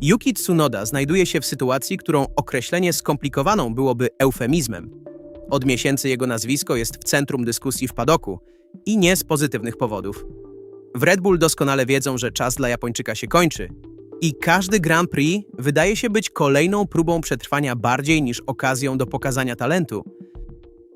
Yuki Tsunoda znajduje się w sytuacji, którą określenie skomplikowaną byłoby eufemizmem. Od miesięcy jego nazwisko jest w centrum dyskusji w padoku i nie z pozytywnych powodów. W Red Bull doskonale wiedzą, że czas dla Japończyka się kończy i każdy Grand Prix wydaje się być kolejną próbą przetrwania bardziej niż okazją do pokazania talentu.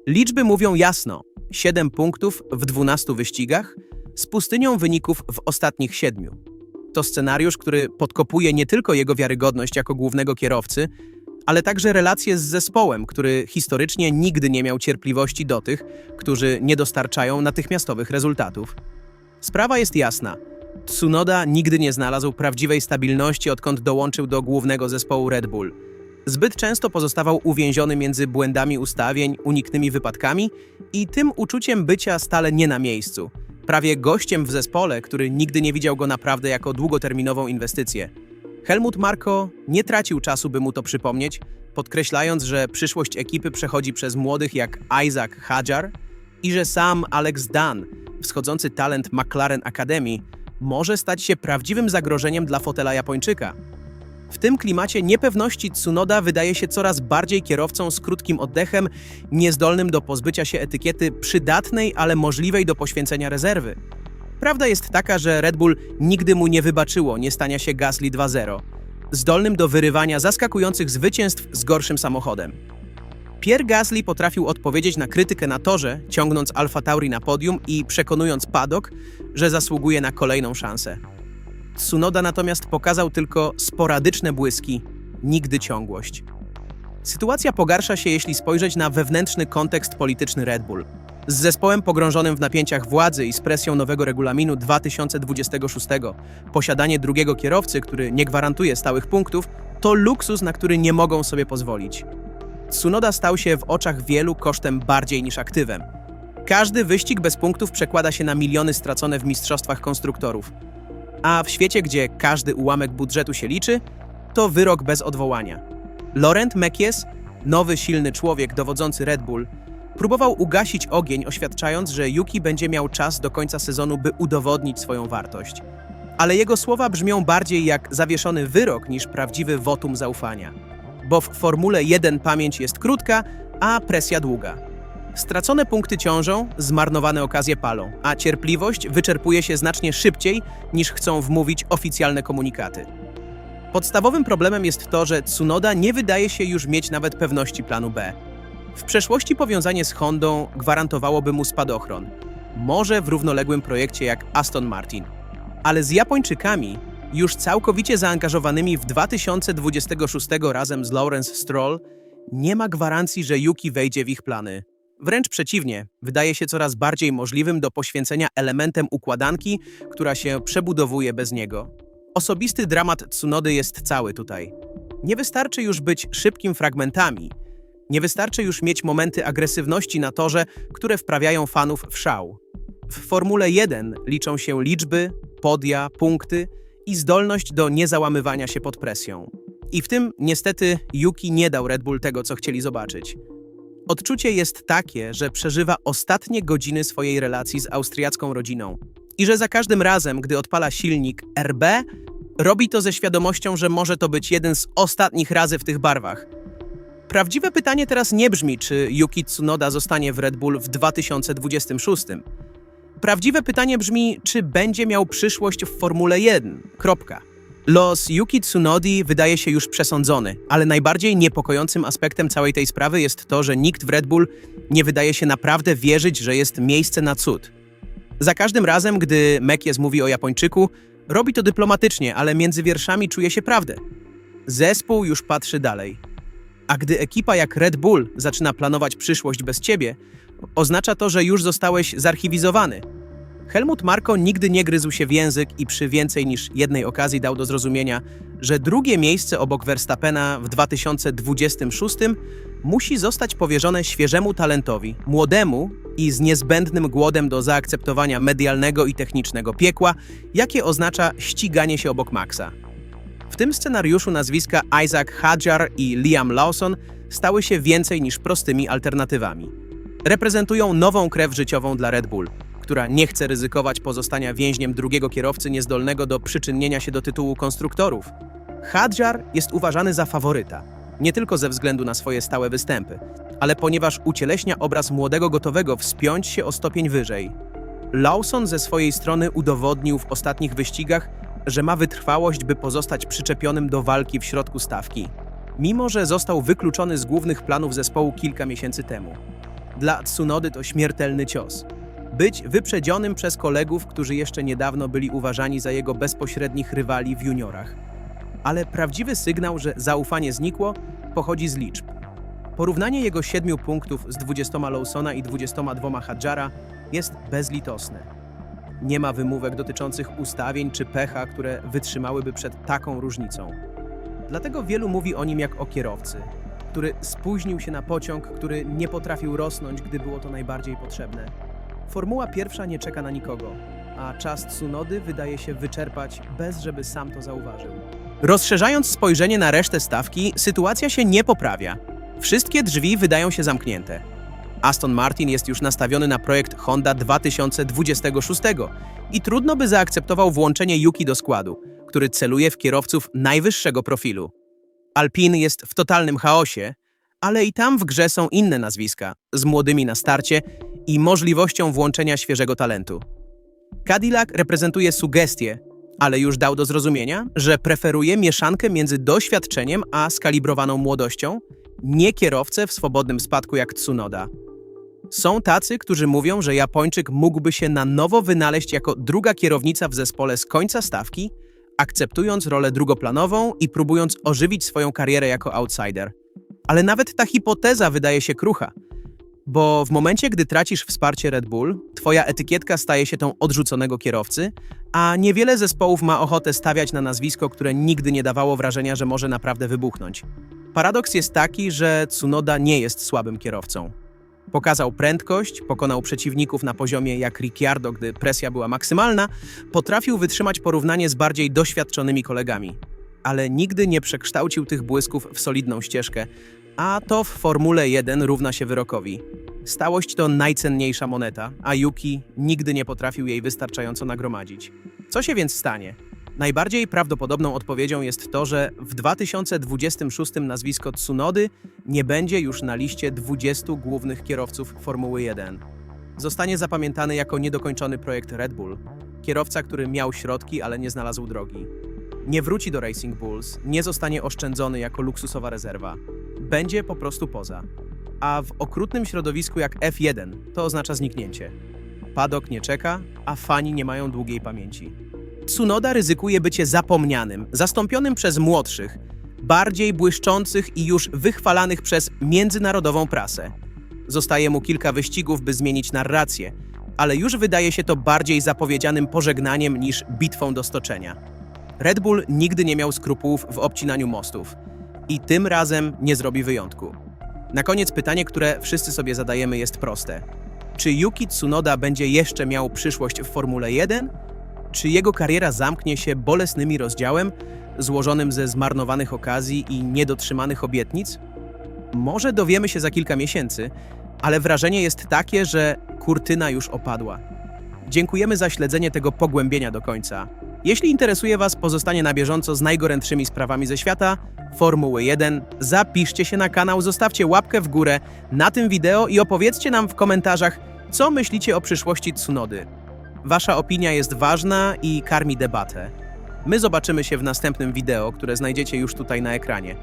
Liczby mówią jasno: 7 punktów w 12 wyścigach z pustynią wyników w ostatnich siedmiu. To scenariusz, który podkopuje nie tylko jego wiarygodność jako głównego kierowcy, ale także relacje z zespołem, który historycznie nigdy nie miał cierpliwości do tych, którzy nie dostarczają natychmiastowych rezultatów. Sprawa jest jasna. Tsunoda nigdy nie znalazł prawdziwej stabilności, odkąd dołączył do głównego zespołu Red Bull. Zbyt często pozostawał uwięziony między błędami ustawień, uniknymi wypadkami i tym uczuciem bycia stale nie na miejscu. Prawie gościem w zespole, który nigdy nie widział go naprawdę jako długoterminową inwestycję. Helmut Marko nie tracił czasu, by mu to przypomnieć, podkreślając, że przyszłość ekipy przechodzi przez młodych jak Isaac Hadjar i że sam Alex Dunn, wschodzący talent McLaren Academy, może stać się prawdziwym zagrożeniem dla fotela Japończyka. W tym klimacie niepewności Tsunoda wydaje się coraz bardziej kierowcą z krótkim oddechem, niezdolnym do pozbycia się etykiety przydatnej, ale możliwej do poświęcenia rezerwy. Prawda jest taka, że Red Bull nigdy mu nie wybaczyło nie stania się Gasly 2.0, zdolnym do wyrywania zaskakujących zwycięstw z gorszym samochodem. Pierre Gasly potrafił odpowiedzieć na krytykę na torze, ciągnąc Alfa Tauri na podium i przekonując padok, że zasługuje na kolejną szansę. Tsunoda natomiast pokazał tylko sporadyczne błyski, nigdy ciągłość. Sytuacja pogarsza się, jeśli spojrzeć na wewnętrzny kontekst polityczny Red Bull. Z zespołem pogrążonym w napięciach władzy i z presją nowego regulaminu 2026, posiadanie drugiego kierowcy, który nie gwarantuje stałych punktów, to luksus, na który nie mogą sobie pozwolić. Tsunoda stał się w oczach wielu kosztem bardziej niż aktywem. Każdy wyścig bez punktów przekłada się na miliony stracone w mistrzostwach konstruktorów. A w świecie, gdzie każdy ułamek budżetu się liczy, to wyrok bez odwołania. Laurent Mekies, nowy silny człowiek dowodzący Red Bull, próbował ugasić ogień, oświadczając, że Yuki będzie miał czas do końca sezonu, by udowodnić swoją wartość. Ale jego słowa brzmią bardziej jak zawieszony wyrok niż prawdziwy wotum zaufania. Bo w Formule 1 pamięć jest krótka, a presja długa. Stracone punkty ciążą, zmarnowane okazje palą, a cierpliwość wyczerpuje się znacznie szybciej niż chcą wmówić oficjalne komunikaty. Podstawowym problemem jest to, że Tsunoda nie wydaje się już mieć nawet pewności planu B. W przeszłości powiązanie z Hondą gwarantowałoby mu spadochron, może w równoległym projekcie jak Aston Martin. Ale z Japończykami, już całkowicie zaangażowanymi w 2026 razem z Lawrence Stroll, nie ma gwarancji, że Yuki wejdzie w ich plany. Wręcz przeciwnie, wydaje się coraz bardziej możliwym do poświęcenia elementem układanki, która się przebudowuje bez niego. Osobisty dramat Tsunody jest cały tutaj. Nie wystarczy już być szybkim fragmentami. Nie wystarczy już mieć momenty agresywności na torze, które wprawiają fanów w szał. W Formule 1 liczą się liczby, podia, punkty i zdolność do niezałamywania się pod presją. I w tym niestety Yuki nie dał Red Bull tego, co chcieli zobaczyć. Odczucie jest takie, że przeżywa ostatnie godziny swojej relacji z austriacką rodziną i że za każdym razem, gdy odpala silnik RB, robi to ze świadomością, że może to być jeden z ostatnich razy w tych barwach. Prawdziwe pytanie teraz nie brzmi, czy Yuki Tsunoda zostanie w Red Bull w 2026. Prawdziwe pytanie brzmi, czy będzie miał przyszłość w Formule 1. Kropka. Los Yuki Tsunodi wydaje się już przesądzony, ale najbardziej niepokojącym aspektem całej tej sprawy jest to, że nikt w Red Bull nie wydaje się naprawdę wierzyć, że jest miejsce na cud. Za każdym razem, gdy Mekies mówi o Japończyku, robi to dyplomatycznie, ale między wierszami czuje się prawdę. Zespół już patrzy dalej. A gdy ekipa jak Red Bull zaczyna planować przyszłość bez ciebie, oznacza to, że już zostałeś zarchiwizowany. Helmut Marko nigdy nie gryzł się w język i przy więcej niż jednej okazji dał do zrozumienia, że drugie miejsce obok Verstappena w 2026 musi zostać powierzone świeżemu talentowi, młodemu i z niezbędnym głodem do zaakceptowania medialnego i technicznego piekła, jakie oznacza ściganie się obok Maxa. W tym scenariuszu nazwiska Isaac Hadjar i Liam Lawson stały się więcej niż prostymi alternatywami. Reprezentują nową krew życiową dla Red Bull, która nie chce ryzykować pozostania więźniem drugiego kierowcy niezdolnego do przyczynienia się do tytułu konstruktorów. Hadjar jest uważany za faworyta, nie tylko ze względu na swoje stałe występy, ale ponieważ ucieleśnia obraz młodego gotowego wspiąć się o stopień wyżej. Lawson ze swojej strony udowodnił w ostatnich wyścigach, że ma wytrwałość, by pozostać przyczepionym do walki w środku stawki, mimo że został wykluczony z głównych planów zespołu kilka miesięcy temu. Dla Tsunody to śmiertelny cios. Być wyprzedzionym przez kolegów, którzy jeszcze niedawno byli uważani za jego bezpośrednich rywali w juniorach. Ale prawdziwy sygnał, że zaufanie znikło, pochodzi z liczb. Porównanie jego 7 punktów z 20 Lawsona i 22 Hadjara jest bezlitosne. Nie ma wymówek dotyczących ustawień czy pecha, które wytrzymałyby przed taką różnicą. Dlatego wielu mówi o nim jak o kierowcy, który spóźnił się na pociąg, który nie potrafił rosnąć, gdy było to najbardziej potrzebne. Formuła pierwsza nie czeka na nikogo, a czas Tsunody wydaje się wyczerpać, bez żeby sam to zauważył. Rozszerzając spojrzenie na resztę stawki, sytuacja się nie poprawia. Wszystkie drzwi wydają się zamknięte. Aston Martin jest już nastawiony na projekt Honda 2026 i trudno by zaakceptował włączenie Yuki do składu, który celuje w kierowców najwyższego profilu. Alpine jest w totalnym chaosie, ale i tam w grze są inne nazwiska, z młodymi na starcie i możliwością włączenia świeżego talentu. Cadillac reprezentuje sugestie, ale już dał do zrozumienia, że preferuje mieszankę między doświadczeniem a skalibrowaną młodością, nie kierowcę w swobodnym spadku jak Tsunoda. Są tacy, którzy mówią, że Japończyk mógłby się na nowo wynaleźć jako druga kierownica w zespole z końca stawki, akceptując rolę drugoplanową i próbując ożywić swoją karierę jako outsider. Ale nawet ta hipoteza wydaje się krucha, bo w momencie, gdy tracisz wsparcie Red Bull, twoja etykietka staje się tą odrzuconego kierowcy, a niewiele zespołów ma ochotę stawiać na nazwisko, które nigdy nie dawało wrażenia, że może naprawdę wybuchnąć. Paradoks jest taki, że Tsunoda nie jest słabym kierowcą. Pokazał prędkość, pokonał przeciwników na poziomie jak Ricciardo, gdy presja była maksymalna, potrafił wytrzymać porównanie z bardziej doświadczonymi kolegami. Ale nigdy nie przekształcił tych błysków w solidną ścieżkę, a to w Formule 1 równa się wyrokowi. Stałość to najcenniejsza moneta, a Yuki nigdy nie potrafił jej wystarczająco nagromadzić. Co się więc stanie? Najbardziej prawdopodobną odpowiedzią jest to, że w 2026 nazwisko Tsunody nie będzie już na liście 20 głównych kierowców Formuły 1. Zostanie zapamiętany jako niedokończony projekt Red Bull, kierowca, który miał środki, ale nie znalazł drogi. Nie wróci do Racing Bulls, nie zostanie oszczędzony jako luksusowa rezerwa. Będzie po prostu poza. A w okrutnym środowisku jak F1 to oznacza zniknięcie. Padok nie czeka, a fani nie mają długiej pamięci. Tsunoda ryzykuje bycie zapomnianym, zastąpionym przez młodszych, bardziej błyszczących i już wychwalanych przez międzynarodową prasę. Zostaje mu kilka wyścigów, by zmienić narrację, ale już wydaje się to bardziej zapowiedzianym pożegnaniem niż bitwą do stoczenia. Red Bull nigdy nie miał skrupułów w obcinaniu mostów i tym razem nie zrobi wyjątku. Na koniec pytanie, które wszyscy sobie zadajemy, jest proste. Czy Yuki Tsunoda będzie jeszcze miał przyszłość w Formule 1? Czy jego kariera zamknie się bolesnymi rozdziałem, złożonym ze zmarnowanych okazji i niedotrzymanych obietnic? Może dowiemy się za kilka miesięcy, ale wrażenie jest takie, że kurtyna już opadła. Dziękujemy za śledzenie tego pogłębienia do końca. Jeśli interesuje Was pozostanie na bieżąco z najgorętszymi sprawami ze świata, Formuły 1, zapiszcie się na kanał, zostawcie łapkę w górę na tym wideo i opowiedzcie nam w komentarzach, co myślicie o przyszłości Tsunody. Wasza opinia jest ważna i karmi debatę. My zobaczymy się w następnym wideo, które znajdziecie już tutaj na ekranie.